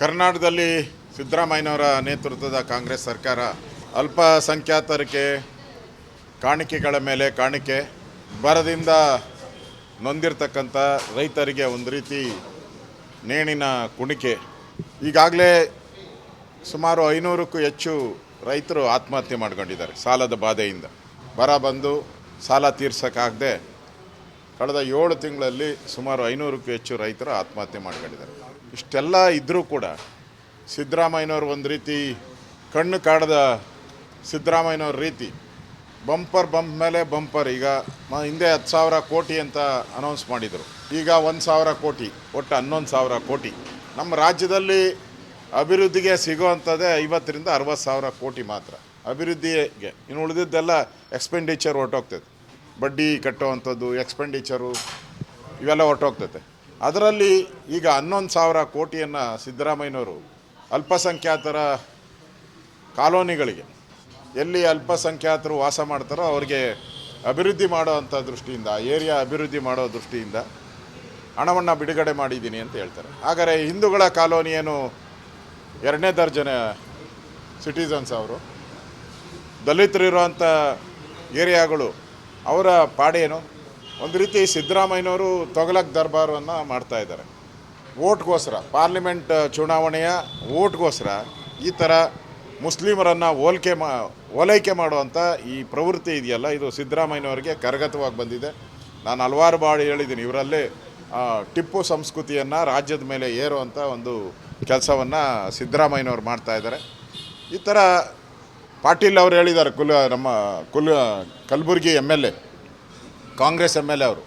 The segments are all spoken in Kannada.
ಕರ್ನಾಟಕದಲ್ಲಿ ಸಿದ್ದರಾಮಯ್ಯನವರ ನೇತೃತ್ವದ ಕಾಂಗ್ರೆಸ್ ಸರ್ಕಾರ ಅಲ್ಪಸಂಖ್ಯಾತರಿಗೆ ಕಾಣಿಕೆಗಳ ಮೇಲೆ ಕಾಣಿಕೆ, ಬರದಿಂದ ನೊಂದಿರ್ತಕ್ಕಂಥ ರೈತರಿಗೆ ಒಂದು ರೀತಿ ನೇಣಿನ ಕುಣಿಕೆ. ಈಗಾಗಲೇ ಸುಮಾರು ಐನೂರಕ್ಕೂ ಹೆಚ್ಚು ರೈತರು ಆತ್ಮಹತ್ಯೆ ಮಾಡ್ಕೊಂಡಿದ್ದಾರೆ ಸಾಲದ ಬಾಧೆಯಿಂದ. ಬರ ಬಂದು ಸಾಲ ತೀರ್ಸೋಕ್ಕಾಗದೆ ಕಳೆದ ಏಳು ತಿಂಗಳಲ್ಲಿ ಸುಮಾರು ಐನೂರಕ್ಕೂ ಹೆಚ್ಚು ರೈತರು ಆತ್ಮಹತ್ಯೆ ಮಾಡ್ಕೊಂಡಿದ್ದಾರೆ. ಇಷ್ಟೆಲ್ಲ ಇದ್ದರೂ ಕೂಡ ಸಿದ್ದರಾಮಯ್ಯನವ್ರು ಒಂದು ರೀತಿ ಕಣ್ಣು ಕಾಡದ ಸಿದ್ದರಾಮಯ್ಯನವ್ರ ರೀತಿ ಬಂಪರ್ ಬಂಪ್ ಮೇಲೆ ಬಂಪರ್. ಈಗ ಹಿಂದೆ ಹತ್ತು ಸಾವಿರ ಕೋಟಿ ಅಂತ ಅನೌನ್ಸ್ ಮಾಡಿದರು. ಈಗ ಒಂದು ಸಾವಿರ ಕೋಟಿ, ಒಟ್ಟು ಹನ್ನೊಂದು ಸಾವಿರ ಕೋಟಿ. ನಮ್ಮ ರಾಜ್ಯದಲ್ಲಿ ಅಭಿವೃದ್ಧಿಗೆ ಸಿಗೋವಂಥದ್ದೇ ಐವತ್ತರಿಂದ ಅರವತ್ತು ಸಾವಿರ ಕೋಟಿ ಮಾತ್ರ. ಅಭಿವೃದ್ಧಿಗೆ, ಇನ್ನು ಉಳಿದಿದ್ದೆಲ್ಲ ಎಕ್ಸ್ಪೆಂಡಿಚರ್ ಹೊರಟೋಗ್ತದೆ. ಬಡ್ಡಿ ಕಟ್ಟುವಂಥದ್ದು ಎಕ್ಸ್ಪೆಂಡಿಚರು ಇವೆಲ್ಲ ಹೊರ್ಟೋಗ್ತದೆ. ಅದರಲ್ಲಿ ಈಗ ಹನ್ನೊಂದು ಸಾವಿರ ಕೋಟಿಯನ್ನು ಸಿದ್ದರಾಮಯ್ಯನವರು ಅಲ್ಪಸಂಖ್ಯಾತರ ಕಾಲೋನಿಗಳಿಗೆ ಎಲ್ಲಿ ಅಲ್ಪಸಂಖ್ಯಾತರು ವಾಸ ಮಾಡ್ತಾರೋ ಅವ್ರಿಗೆ ಅಭಿವೃದ್ಧಿ ಮಾಡೋವಂಥ ದೃಷ್ಟಿಯಿಂದ, ಏರಿಯಾ ಅಭಿವೃದ್ಧಿ ಮಾಡೋ ದೃಷ್ಟಿಯಿಂದ ಹಣವನ್ನು ಬಿಡುಗಡೆ ಮಾಡಿದ್ದೀನಿ ಅಂತ ಹೇಳ್ತಾರೆ. ಆದರೆ ಹಿಂದೂಗಳ ಕಾಲೋನಿಯೇನು ಎರಡನೇ ದರ್ಜನ ಸಿಟಿಸನ್ಸ್ ಅವರು ದಲಿತರಿರುವಂಥ ಏರಿಯಾಗಳು ಅವರ ಪಾಡೇನು? ಒಂದು ರೀತಿ ಸಿದ್ದರಾಮಯ್ಯನವರು ತೊಗಲಕ್ ದರ್ಬಾರನ್ನು ಮಾಡ್ತಾ ಇದ್ದಾರೆ. ಓಟ್ಗೋಸ್ಕರ, ಪಾರ್ಲಿಮೆಂಟ್ ಚುನಾವಣೆಯ ಓಟ್ಗೋಸ್ಕರ ಈ ಥರ ಮುಸ್ಲಿಮರನ್ನು ಹೋಲಿಕೆ ಮಾ, ಓಲೈಕೆ ಮಾಡುವಂಥ ಈ ಪ್ರವೃತ್ತಿ ಇದೆಯಲ್ಲ, ಇದು ಸಿದ್ದರಾಮಯ್ಯನವರಿಗೆ ಕರಗತವಾಗಿ ಬಂದಿದೆ. ನಾನು ಹಲವಾರು ಬಾಳು ಹೇಳಿದ್ದೀನಿ, ಇವರಲ್ಲಿ ಟಿಪ್ಪು ಸಂಸ್ಕೃತಿಯನ್ನು ರಾಜ್ಯದ ಮೇಲೆ ಏರುವಂಥ ಒಂದು ಕೆಲಸವನ್ನು ಸಿದ್ದರಾಮಯ್ಯನವ್ರು ಮಾಡ್ತಾ ಇದ್ದಾರೆ. ಈ ಥರ ಪಾಟೀಲ್ ಅವರು ಹೇಳಿದ್ದಾರೆ, ಕುಲ, ನಮ್ಮ ಕುಲ, Kalaburagi M L A. Congress M L A ಅವರು,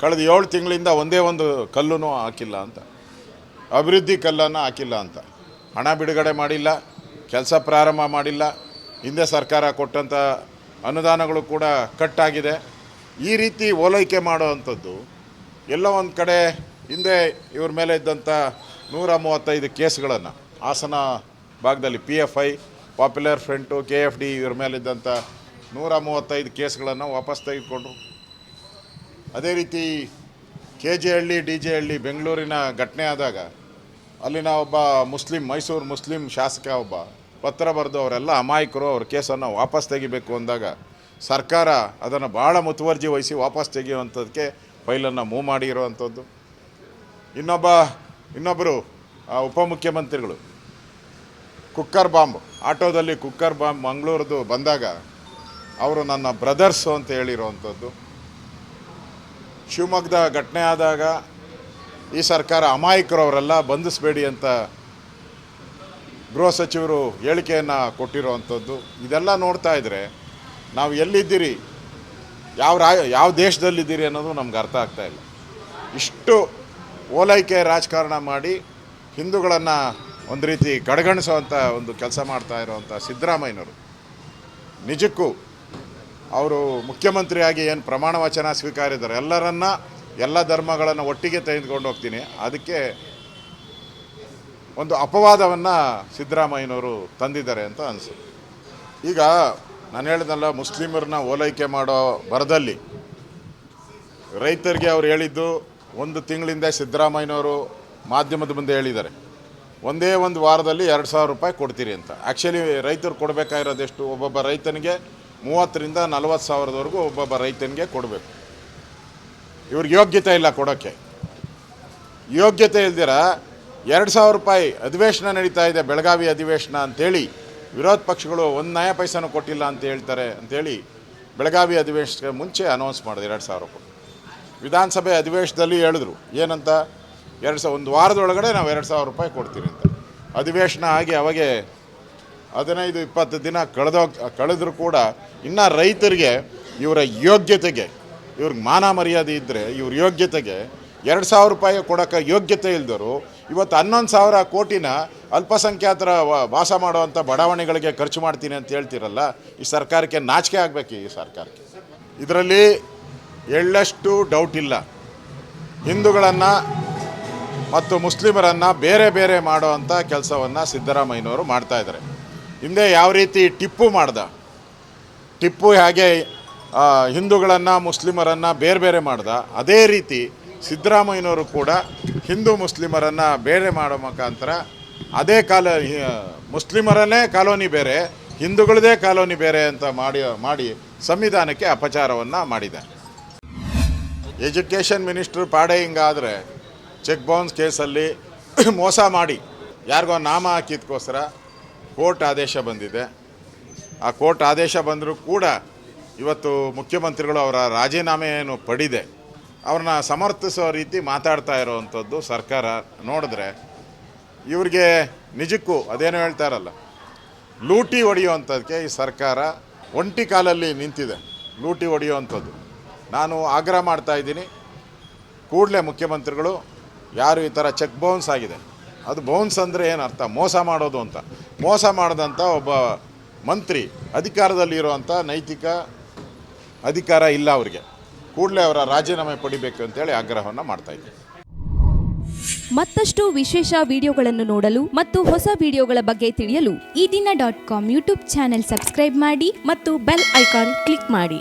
ಕಳೆದ ಏಳು ತಿಂಗಳಿಂದ ಒಂದೇ ಒಂದು ಕಲ್ಲೂ ಹಾಕಿಲ್ಲ ಅಂತ, ಅಭಿವೃದ್ಧಿ ಕಲ್ಲನ್ನು ಹಾಕಿಲ್ಲ ಅಂತ. ಹಣ ಬಿಡುಗಡೆ ಮಾಡಿಲ್ಲ, ಕೆಲಸ ಪ್ರಾರಂಭ ಮಾಡಿಲ್ಲ, ಹಿಂದೆ ಸರ್ಕಾರ ಕೊಟ್ಟಂಥ ಅನುದಾನಗಳು ಕೂಡ ಕಟ್ಟಾಗಿದೆ. ಈ ರೀತಿ ಓಲೈಕೆ ಮಾಡುವಂಥದ್ದು ಎಲ್ಲ ಒಂದು ಕಡೆ ಹಿಂದೆ ಇವ್ರ ಮೇಲೆ ಇದ್ದಂಥ ನೂರ ಮೂವತ್ತೈದು ಕೇಸ್ಗಳನ್ನು, ಹಾಸನ ಭಾಗದಲ್ಲಿ P F I, popular front, K F D ಇವ್ರ ಮೇಲಿದ್ದಂಥ ನೂರ ಮೂವತ್ತೈದು ಕೇಸ್ಗಳನ್ನು ವಾಪಸ್ ತೆಗೆದುಕೊಂಡ್ರು. ಅದೇ ರೀತಿ K J Halli D J Halli ಬೆಂಗಳೂರಿನ ಘಟನೆ ಆದಾಗ ಅಲ್ಲಿನ ಒಬ್ಬ ಮುಸ್ಲಿಂ, ಮೈಸೂರು ಮುಸ್ಲಿಂ ಶಾಸಕ ಒಬ್ಬ ಪತ್ರ ಬರೆದು ಅವರೆಲ್ಲ ಅಮಾಯಕರು, ಅವ್ರ ಕೇಸನ್ನು ವಾಪಸ್ ತೆಗಿಬೇಕು ಅಂದಾಗ ಸರ್ಕಾರ ಅದನ್ನು ಭಾಳ ಮುತುವರ್ಜಿ ವಹಿಸಿ ವಾಪಸ್ ತೆಗೆಯುವಂಥದ್ದಕ್ಕೆ ಫೈಲನ್ನು ಮೂವ್ ಮಾಡಿರುವಂಥದ್ದು ಇನ್ನೊಬ್ಬ, ಇನ್ನೊಬ್ಬರು ಉಪಮುಖ್ಯಮಂತ್ರಿಗಳು. ಕುಕ್ಕರ್ ಬಾಂಬ್, ಆಟೋದಲ್ಲಿ ಕುಕ್ಕರ್ ಬಾಂಬ್ ಮಂಗಳೂರದು ಬಂದಾಗ ಅವರು ನನ್ನ ಬ್ರದರ್ಸು ಅಂತ ಹೇಳಿರುವಂಥದ್ದು. ಶಿವಮೊಗ್ಗದ ಘಟನೆ ಆದಾಗ ಈ ಸರ್ಕಾರ ಅಮಾಯಕರು ಅವರೆಲ್ಲ ಬಂಧಿಸಬೇಡಿ ಅಂತ ಗೃಹ ಸಚಿವರು ಹೇಳಿಕೆಯನ್ನು ಕೊಟ್ಟಿರುವಂಥದ್ದು. ಇದೆಲ್ಲ ನೋಡ್ತಾ ಇದ್ದರೆ ನಾವು ಎಲ್ಲಿದ್ದೀರಿ? ಯಾವ ರಾ ಯಾವ ದೇಶದಲ್ಲಿದ್ದೀರಿ ಅನ್ನೋದು ನಮ್ಗೆ ಅರ್ಥ ಆಗ್ತಾ ಇಲ್ಲ. ಇಷ್ಟು ಓಲೈಕೆ ರಾಜಕಾರಣ ಮಾಡಿ ಹಿಂದೂಗಳನ್ನು ಒಂದು ರೀತಿ ಕಡೆಗಣಿಸುವಂಥ ಒಂದು ಕೆಲಸ ಮಾಡ್ತಾ ಇರುವಂಥ ಸಿದ್ದರಾಮಯ್ಯನವರು. ನಿಜಕ್ಕೂ ಅವರು ಮುಖ್ಯಮಂತ್ರಿಯಾಗಿ ಏನು ಪ್ರಮಾಣ ವಚನ ಸ್ವೀಕಾರಿದ್ದಾರೆ, ಎಲ್ಲರನ್ನ, ಎಲ್ಲ ಧರ್ಮಗಳನ್ನು ಒಟ್ಟಿಗೆ ತೆಗೆದುಕೊಂಡು ಹೋಗ್ತೀನಿ. ಅದಕ್ಕೆ ಒಂದು ಅಪವಾದವನ್ನು ಸಿದ್ದರಾಮಯ್ಯನವರು ತಂದಿದ್ದಾರೆ ಅಂತ ಅನಿಸುತ್ತೆ. ಈಗ ನಾನು ಹೇಳಿದ್ನಲ್ಲ, ಮುಸ್ಲಿಮರನ್ನ ಓಲೈಕೆ ಮಾಡೋ ಬರದಲ್ಲಿ ರೈತರಿಗೆ ಅವ್ರು ಹೇಳಿದ್ದು ಒಂದು ತಿಂಗಳಿಂದ ಸಿದ್ದರಾಮಯ್ಯನವರು ಮಾಧ್ಯಮದ ಮುಂದೆ ಹೇಳಿದ್ದಾರೆ. ಒಂದೇ ಒಂದು ವಾರದಲ್ಲಿ ಎರಡು ಸಾವಿರ ರೂಪಾಯಿ ಕೊಡ್ತೀರಿ ಅಂತ. ಆ್ಯಕ್ಚುಲಿ ರೈತರು ಕೊಡಬೇಕಾಗಿರೋದೆಷ್ಟು? ಒಬ್ಬೊಬ್ಬ ರೈತನಿಗೆ ಮೂವತ್ತರಿಂದ ನಲವತ್ತು ಸಾವಿರದವರೆಗೂ ಒಬ್ಬೊಬ್ಬ ರೈತನಿಗೆ ಕೊಡಬೇಕು. ಇವ್ರಿಗೆ ಯೋಗ್ಯತೆ ಇಲ್ಲ ಕೊಡೋಕ್ಕೆ. ಯೋಗ್ಯತೆ ಇಲ್ದಿರ ಎರಡು ಸಾವಿರ ರೂಪಾಯಿ ಅಧಿವೇಶನ ನಡೀತಾ ಇದೆ, ಬೆಳಗಾವಿ ಅಧಿವೇಶನ ಅಂತೇಳಿ. ವಿರೋಧ ಪಕ್ಷಗಳು ಒಂದು ನಯ ಪೈಸಾನು ಕೊಟ್ಟಿಲ್ಲ ಅಂತ ಹೇಳ್ತಾರೆ ಅಂತೇಳಿ ಬೆಳಗಾವಿ ಅಧಿವೇಶನಕ್ಕೆ ಮುಂಚೆ ಅನೌನ್ಸ್ ಮಾಡಿದೆ ಎರಡು ಸಾವಿರ ರೂಪಾಯಿ. ವಿಧಾನಸಭೆ ಅಧಿವೇಶನದಲ್ಲಿ ಹೇಳಿದ್ರು, ಏನಂತ? ಎರಡು ಸಾವಿರ ಒಂದು ವಾರದೊಳಗಡೆ ನಾವು ಎರಡು ಸಾವಿರ ರೂಪಾಯಿ ಕೊಡ್ತೀವಿ ಅಂತ. ಅಧಿವೇಶನ ಆಗಿ ಅವಾಗೆ ಹದಿನೈದು, ಇಪ್ಪತ್ತು ದಿನ ಕಳೆದೋಗ್ ಕಳೆದರೂ ಕೂಡ ಇನ್ನು ರೈತರಿಗೆ ಇವರ ಯೋಗ್ಯತೆಗೆ, ಇವ್ರಿಗೆ ಮಾನ ಮರ್ಯಾದೆ ಇದ್ದರೆ ಇವ್ರ ಯೋಗ್ಯತೆಗೆ ಎರಡು ಸಾವಿರ ರೂಪಾಯಿ ಕೊಡೋಕ್ಕೆ ಯೋಗ್ಯತೆ ಇಲ್ದರು, ಇವತ್ತು ಹನ್ನೊಂದು ಸಾವಿರ ಕೋಟಿನ ಅಲ್ಪಸಂಖ್ಯಾತರ ವಾಸ ಮಾಡುವಂಥ ಬಡಾವಣೆಗಳಿಗೆ ಖರ್ಚು ಮಾಡ್ತೀನಿ ಅಂತ ಹೇಳ್ತಿರಲ್ಲ, ಈ ಸರ್ಕಾರಕ್ಕೆ ನಾಚಿಕೆ ಆಗಬೇಕು ಈ ಸರ್ಕಾರಕ್ಕೆ. ಇದರಲ್ಲಿ ಎಳ್ಳಷ್ಟು ಡೌಟ್ ಇಲ್ಲ. ಹಿಂದೂಗಳನ್ನು ಮತ್ತು ಮುಸ್ಲಿಮರನ್ನು ಬೇರೆ ಬೇರೆ ಮಾಡುವಂಥ ಕೆಲಸವನ್ನು ಸಿದ್ದರಾಮಯ್ಯನವರು ಮಾಡ್ತಾ ಇದ್ದಾರೆ. ಹಿಂದೆ ಯಾವ ರೀತಿ ಟಿಪ್ಪು ಮಾಡ್ದ? ಟಿಪ್ಪು ಹೇಗೆ ಹಿಂದೂಗಳನ್ನು, ಮುಸ್ಲಿಮರನ್ನು ಬೇರೆ ಬೇರೆ ಮಾಡ್ದ? ಅದೇ ರೀತಿ ಸಿದ್ದರಾಮಯ್ಯನವರು ಕೂಡ ಹಿಂದೂ ಮುಸ್ಲಿಮರನ್ನು ಬೇರೆ ಮಾಡೋ ಮುಖಾಂತರ ಅದೇ ಕಾಲ ಮುಸ್ಲಿಮರನ್ನೇ ಕಾಲೋನಿ ಬೇರೆ, ಹಿಂದೂಗಳದೇ ಕಾಲೋನಿ ಬೇರೆ ಅಂತ ಮಾಡಿ ಮಾಡಿ ಸಂವಿಧಾನಕ್ಕೆ ಅಪಚಾರವನ್ನು ಮಾಡಿದೆ. ಎಜುಕೇಷನ್ ಮಿನಿಸ್ಟ್ರ್ ಪಾಡೆ ಹಿಂಗಾದರೆ ಚೆಕ್ ಬೌನ್ಸ್ ಕೇಸಲ್ಲಿ ಮೋಸ ಮಾಡಿ. ಯಾರಿಗೋ ನಾಮ ಹಾಕಿದ್ಕೋಸ್ಕರ ಕೋರ್ಟ್ ಆದೇಶ ಬಂದಿದೆ. ಆ ಕೋರ್ಟ್ ಆದೇಶ ಬಂದರೂ ಕೂಡ ಇವತ್ತು ಮುಖ್ಯಮಂತ್ರಿಗಳು ಅವರ ರಾಜೀನಾಮೆಯನ್ನು ಪಡಿದೆ. ಅವ್ರನ್ನ ಸಮರ್ಥಿಸೋ ರೀತಿ ಮಾತಾಡ್ತಾ ಇರೋವಂಥದ್ದು ಸರ್ಕಾರ. ನೋಡಿದ್ರೆ ಇವ್ರಿಗೆ ನಿಜಕ್ಕೂ ಅದೇನೋ ಹೇಳ್ತಾರಲ್ಲ ಲೂಟಿ ಹೊಡೆಯುವಂಥದ್ದಕ್ಕೆ ಈ ಸರ್ಕಾರ ಒಂಟಿ ಕಾಲಲ್ಲಿ ನಿಂತಿದೆ. ಲೂಟಿ ಹೊಡೆಯುವಂಥದ್ದು. ನಾನು ಆಗ್ರಹ ಮಾಡ್ತಾ ಇದ್ದೀನಿ. ಕೂಡಲೇ ಮುಖ್ಯಮಂತ್ರಿಗಳು ಯಾರು ಈ ಥರ ಚೆಕ್ ಬೌನ್ಸ್ ಆಗಿದೆ. ಅದು ಬೌನ್ಸ್ ಅಂದರೆ ಏನು ಅರ್ಥ? ಮೋಸ ಮಾಡೋದು ಅಂತ. ಮೋಸ ಮಾಡಿದಂಥ ಒಬ್ಬ ಮಂತ್ರಿ ಅಧಿಕಾರದಲ್ಲಿರುವಂಥ ನೈತಿಕ ಅಧಿಕಾರ ಇಲ್ಲ ಅವರಿಗೆ. ಕೂಡಲೇ ಅವರ ರಾಜೀನಾಮೆ ಪಡಿಬೇಕು ಅಂತೇಳಿ ಆಗ್ರಹವನ್ನು ಮಾಡ್ತಾ ಇದ್ದೀನಿ ಮತ್ತಷ್ಟು ವಿಶೇಷ ವಿಡಿಯೋಗಳನ್ನು ನೋಡಲು ಮತ್ತು ಹೊಸ ವಿಡಿಯೋಗಳ ಬಗ್ಗೆ ತಿಳಿಯಲು Ee Dina dot com YouTube channel subscribe ಮಾಡಿ ಮತ್ತು ಬೆಲ್ ಐಕಾನ್ ಕ್ಲಿಕ್ ಮಾಡಿ.